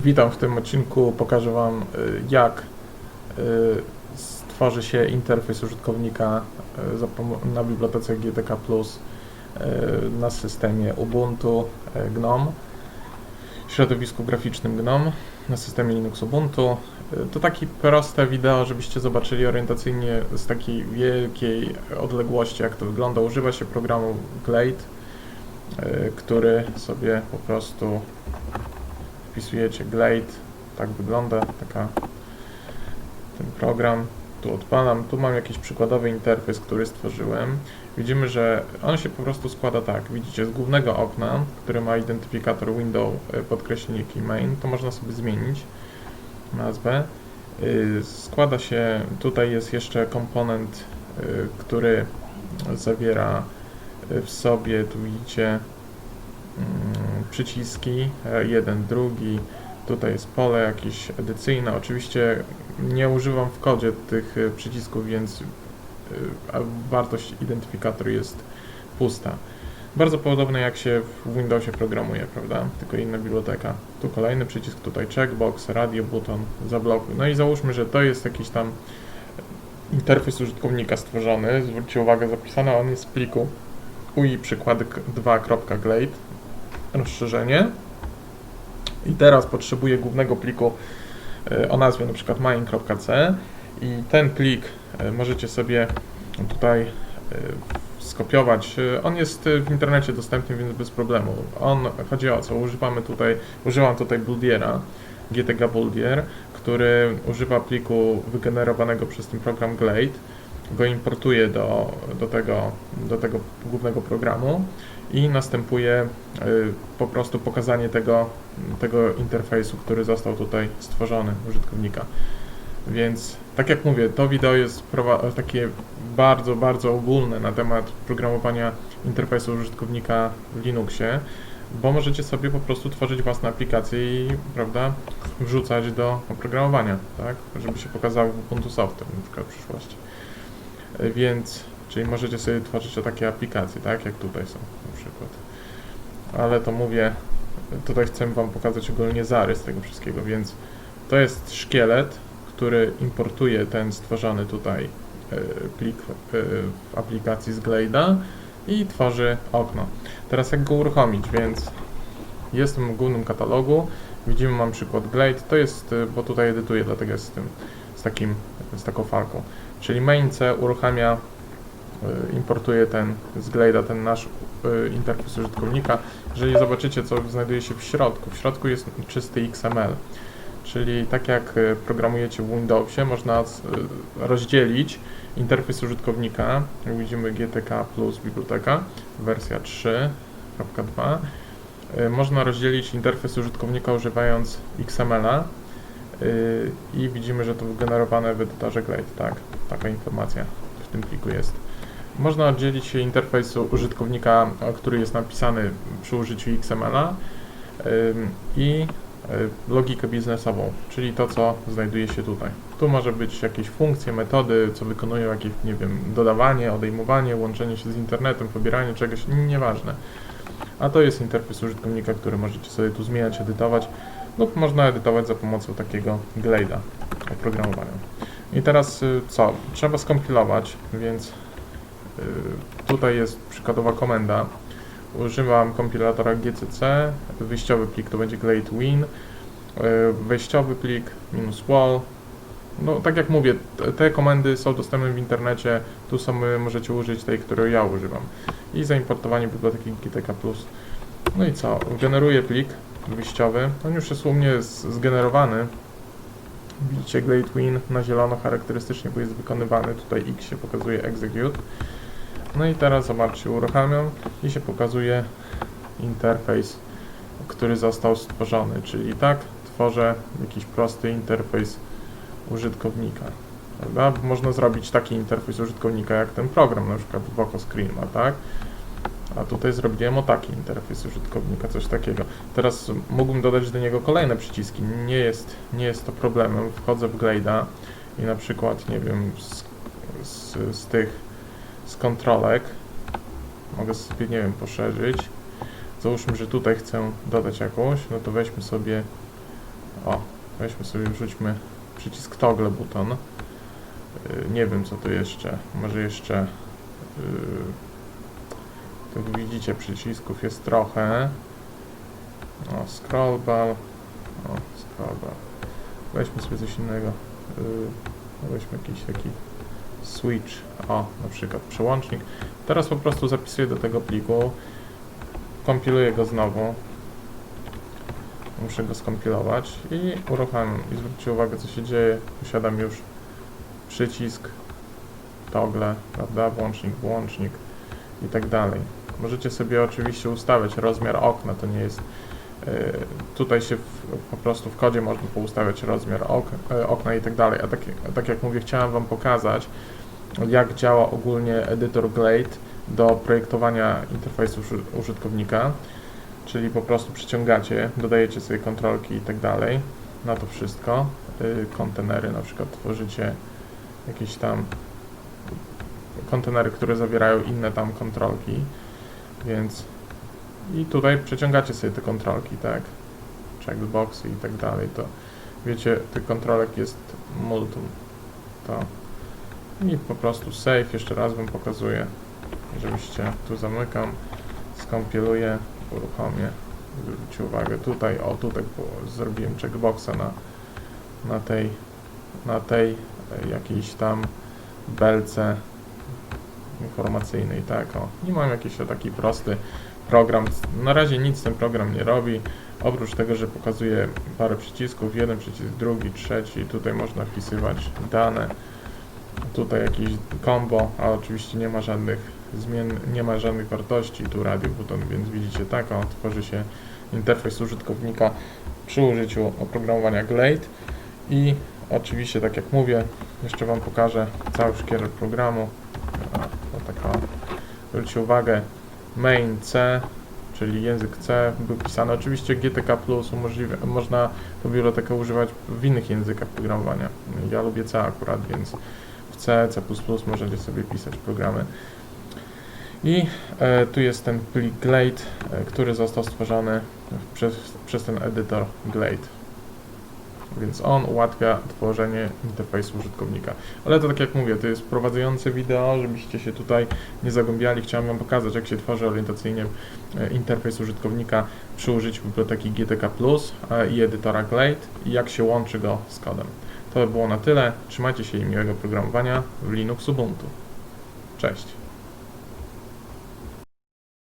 Witam w tym odcinku. Pokażę Wam y, jak y, stworzy się interfejs użytkownika y, na bibliotece GTK Plus na systemie Ubuntu GNOME, środowisku graficznym GNOME, na systemie Linux Ubuntu. To takie proste wideo, żebyście zobaczyli orientacyjnie z takiej wielkiej odległości jak to wygląda. Używa się programu Glade, który sobie po prostu wpisujecie Glade, tak wygląda taka ten program. Tu odpalam, tu mam jakiś przykładowy interfejs, który stworzyłem. Widzimy, że on się po prostu składa tak. Widzicie, z głównego okna, który ma identyfikator window y, podkreślnik main, to można sobie zmienić nazwę. Y, Składa się, tutaj jest jeszcze komponent, y, który zawiera y, w sobie, tu widzicie, mm, przyciski, e, jeden, drugi, tutaj jest pole jakieś edycyjne. Oczywiście nie używam w kodzie tych e, przycisków, więc e, wartość identyfikatoru jest pusta. Bardzo podobne jak się w Windowsie programuje, prawda? Tylko inna biblioteka. Tu kolejny przycisk, tutaj checkbox, radio button, zablokuj. No i załóżmy, że to jest jakiś tam interfejs użytkownika stworzony. Zwróćcie uwagę, zapisane on jest w pliku UI przykładek 2.glade rozszerzenie i teraz potrzebuję głównego pliku e, o nazwie na przykład main.c i ten plik e, możecie sobie tutaj e, skopiować. On jest w internecie dostępny, więc bez problemu. On chodzi o co? Używamy tutaj, używam tutaj Buldiera, Buldier, który używa pliku wygenerowanego przez ten program Glade go importuję do, do, tego, do tego głównego programu i następuje y, po prostu pokazanie tego, tego interfejsu, który został tutaj stworzony użytkownika. Więc tak jak mówię, to wideo jest takie bardzo, bardzo ogólne na temat programowania interfejsu użytkownika w Linuxie, bo możecie sobie po prostu tworzyć własne aplikacje i prawda, wrzucać do oprogramowania, tak, żeby się pokazało w Ubuntu Software na przykład w przyszłości. E, Więc, czyli możecie sobie tworzyć takie aplikacje, tak, jak tutaj są na przykład. Ale to mówię, tutaj chcę Wam pokazać ogólnie zarys tego wszystkiego, więc to jest szkielet, który importuje ten stworzony tutaj e, plik e, w aplikacji z Glade'a i tworzy okno. Teraz jak go uruchomić, więc jestem w głównym katalogu, widzimy mam przykład Glade, to jest, e, bo tutaj edytuję, dlatego jest z tym, z takim, z taką falką. Czyli main C uruchamia, y, importuje ten z Glade'a ten nasz y, interfejs użytkownika. Jeżeli zobaczycie, co znajduje się w środku, w środku jest czysty XML. Czyli tak jak y, programujecie w Windowsie, można y, rozdzielić interfejs użytkownika. Widzimy GTK plus biblioteka, wersja 3.2. Y, Można rozdzielić interfejs użytkownika używając XML-a i widzimy, że to wygenerowane w edytorze Glade, tak, taka informacja w tym pliku jest. Można oddzielić interfejsu użytkownika, który jest napisany przy użyciu XML-a i logikę biznesową, czyli to, co znajduje się tutaj. Tu może być jakieś funkcje, metody, co wykonują jakieś, nie wiem, dodawanie, odejmowanie, łączenie się z internetem, pobieranie czegoś, nieważne. A to jest interfejs użytkownika, który możecie sobie tu zmieniać, edytować lub można edytować za pomocą takiego Glade'a oprogramowania. I teraz y, co? Trzeba skompilować, więc y, tutaj jest przykładowa komenda. Używam kompilatora GCC, wyjściowy plik to będzie Glade Win, y, wejściowy plik minus wall. No tak jak mówię, te- komendy są dostępne w internecie, tu sobie możecie użyć tej, której ja używam. I zaimportowanie biblioteki GTK+. No i co? Generuję plik wyjściowy. On już jest u mnie zgenerowany. Widzicie Glade Win na zielono charakterystycznie, bo jest wykonywany. Tutaj X się pokazuje execute. No i teraz zobaczcie, uruchamiam i się pokazuje interfejs, który został stworzony. Czyli tak tworzę jakiś prosty interfejs użytkownika. Prawda? Można zrobić taki interfejs użytkownika jak ten program, na przykład Voco Screen tak? A tutaj zrobiłem o taki interfejs użytkownika, coś takiego. Teraz mógłbym dodać do niego kolejne przyciski. Nie jest, nie jest to problemem. Wchodzę w Glade'a i na przykład, nie wiem, z, z, z tych, z kontrolek mogę sobie, nie wiem, poszerzyć. Załóżmy, że tutaj chcę dodać jakąś, no to weźmy sobie O, weźmy sobie, wrzućmy przycisk toggle button. Y, Nie wiem co tu jeszcze. Może jeszcze. Yy, tu widzicie przycisków jest trochę. O, scroll bar. O, scroll bar. Weźmy sobie coś innego. No weźmy jakiś taki switch. O, na przykład przełącznik. Teraz po prostu zapisuję do tego pliku. Kompiluję go znowu. Muszę go skompilować i uruchamiam. I zwróćcie uwagę, co się dzieje. Posiadam już przycisk, toggle, prawda, włącznik, włącznik i tak dalej. Możecie sobie oczywiście ustawiać rozmiar okna, to nie jest tutaj się w, po prostu w kodzie można poustawiać rozmiar ok, yy, okna i tak dalej, a tak, a tak jak mówię, chciałem Wam pokazać jak działa ogólnie edytor Glade do projektowania interfejsu uży- użytkownika, czyli po prostu przyciągacie, dodajecie sobie kontrolki i tak dalej na to wszystko, yy, kontenery na przykład tworzycie jakieś tam kontenery, które zawierają inne tam kontrolki, więc i tutaj przeciągacie sobie te kontrolki, tak, checkboxy i tak dalej, to wiecie, tych kontrolek jest multum, to. I po prostu save, jeszcze raz Wam pokazuję, żebyście, tu zamykam, skompiluję, uruchomię, zwróćcie uwagę, tutaj, o tutaj zrobiłem checkboxa na, na tej, na tej e, jakiejś tam belce informacyjnej, tak, o. I mam jakiś taki prosty program. Na razie nic ten program nie robi, oprócz tego, że pokazuje parę przycisków, jeden przycisk, drugi, trzeci, tutaj można wpisywać dane, tutaj jakieś combo, a oczywiście nie ma żadnych zmian, nie ma żadnych wartości, tu radio button, więc widzicie tak, o, tworzy się interfejs użytkownika przy użyciu oprogramowania Glade i oczywiście, tak jak mówię, jeszcze Wam pokażę cały szkielet programu. A, o taka, zwróćcie uwagę, main C, czyli język C był pisany. Oczywiście GTK Plus umożliwia, można tą bibliotekę używać w innych językach programowania. Ja lubię C akurat, więc w C, C++ możecie sobie pisać programy. I e, tu jest ten plik Glade, e, który został stworzony przez, przez ten edytor Glade. Więc on ułatwia tworzenie interfejsu użytkownika. Ale to tak jak mówię, to jest wprowadzające wideo, żebyście się tutaj nie zagłębiali. Chciałem Wam pokazać, jak się tworzy orientacyjnie e, interfejs użytkownika przy użyciu biblioteki GTK Plus e, i edytora Glade i jak się łączy go z kodem. To by było na tyle. Trzymajcie się i miłego programowania w Linux Ubuntu. Cześć.